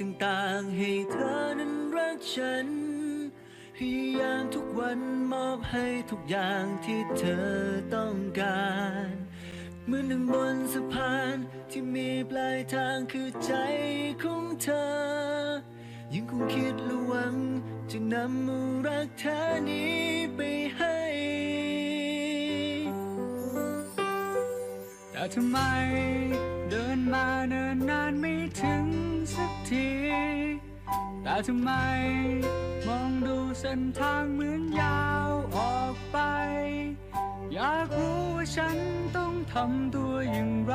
ต่างๆ ให้เธอนั้นรักฉัน พยายามทุกวันมอบให้ทุกอย่างที่เธอต้องการเหมือนดังบนสะพานที่มีปลายทางคือใจของเธอ ยังคงคิดและหวัง จะนำเอารักแท้นี้ไปให้ แต่ทำไม เดินมาเนินนานไม่ถึงสักที แต่ทำไม มองดูเส้นทางเหมือนยาวออกไป อยากรู้ว่าฉันต้องทำตัวอย่างไร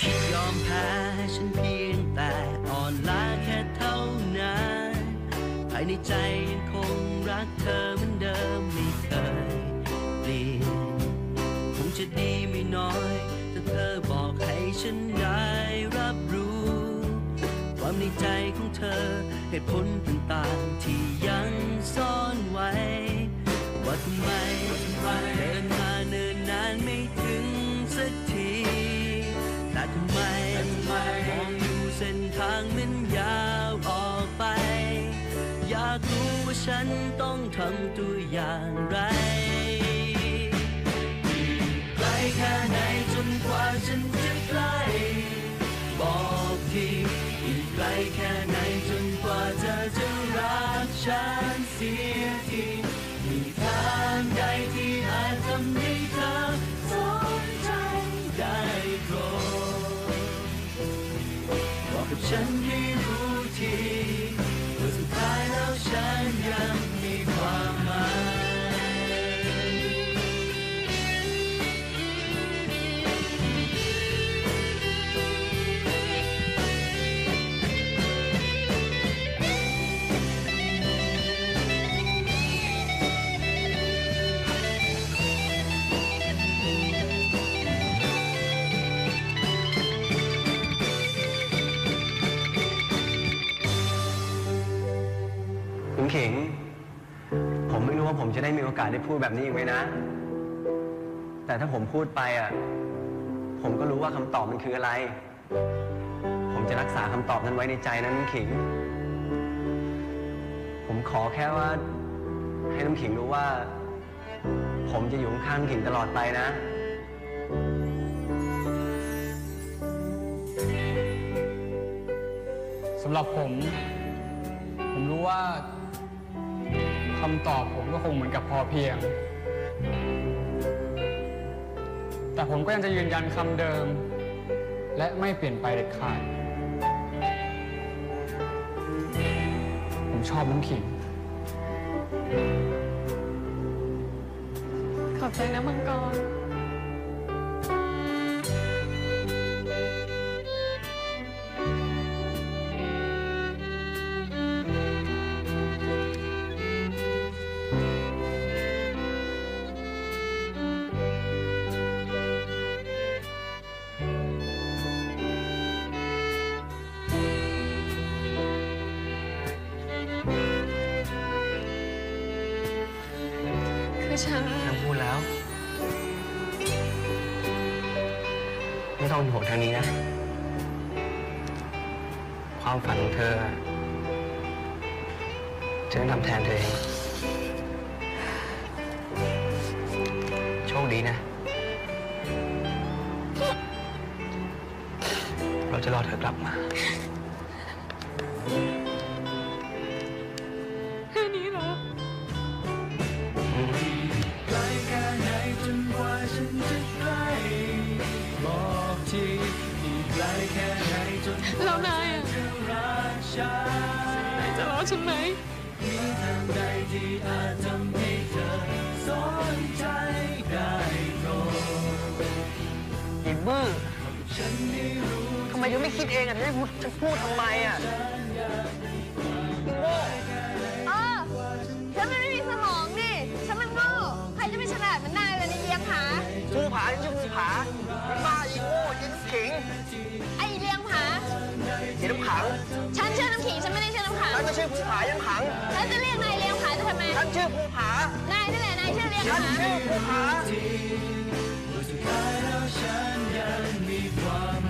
คิดยอมแพ้ฉันเพียงแต่อ่อนล้าแค่เท่านั้นภายในใจยังคงรักเธอเหมือนเดิมไม่เคยเปลี่ยนคงจะดีไม่น้อยถ้าเธอบอกให้ฉันได้รับรู้ ความในใจของเธอเหตุผลต่างๆที่ยังซ่อนไว้ว่าทำไมเดินม ฉันต้องทำตัวอย่างไร ขิง ผมไม่รู้ว่าผมจะได้มีโอกาสได้พูดแบบนี้อีกไหมนะ แต่ถ้าผมพูดไปอะ ผมก็รู้ว่าคำตอบมันคืออะไร ผมจะรักษาคำตอบนั้นไว้ในใจนะน้ำขิง ผมขอแค่ว่า ให้น้ำขิงรู้ว่า ผมจะอยู่ข้างขิงตลอดไปนะสำหรับผม ผมรู้ว่า คำตอบผมก็คงเหมือนกับพอเพียง แต่ผมก็ยังจะยืนยันคำเดิม และไม่เปลี่ยนไปเด็ดขาด ผมชอบน้องขิง ขอบใจนะมังกร ฉัน ไม่ต้องพูดแล้ว ไม่ต้องเป็นห่วงทางนี้นะ ความฝันของเธอฉันทำแทนเธอเอง โชคดีนะ เราจะรอเธอกลับมา นจะรอฉันไหมมีทางใดที่อาจทำให้เธอสนใจได้โปรดอีบื้อฉันได้รู้ทำไมยังไม่คิดเองอะจะพูดจะพูดทำไมอะอีโง่เออฉันมันไม่มีสมองนี่ ฉันมันโง่ใครจะไปฉลาดเหมันนายล่ะในเลี้ยงผาภูผาฉันชื่อภูผาอีบ้า ชื่อภูผา นายนั่แหละนายชื่อเรียกฉันนชื่อภูผา ที่สุดท้ายแล้วฉันยังมีความ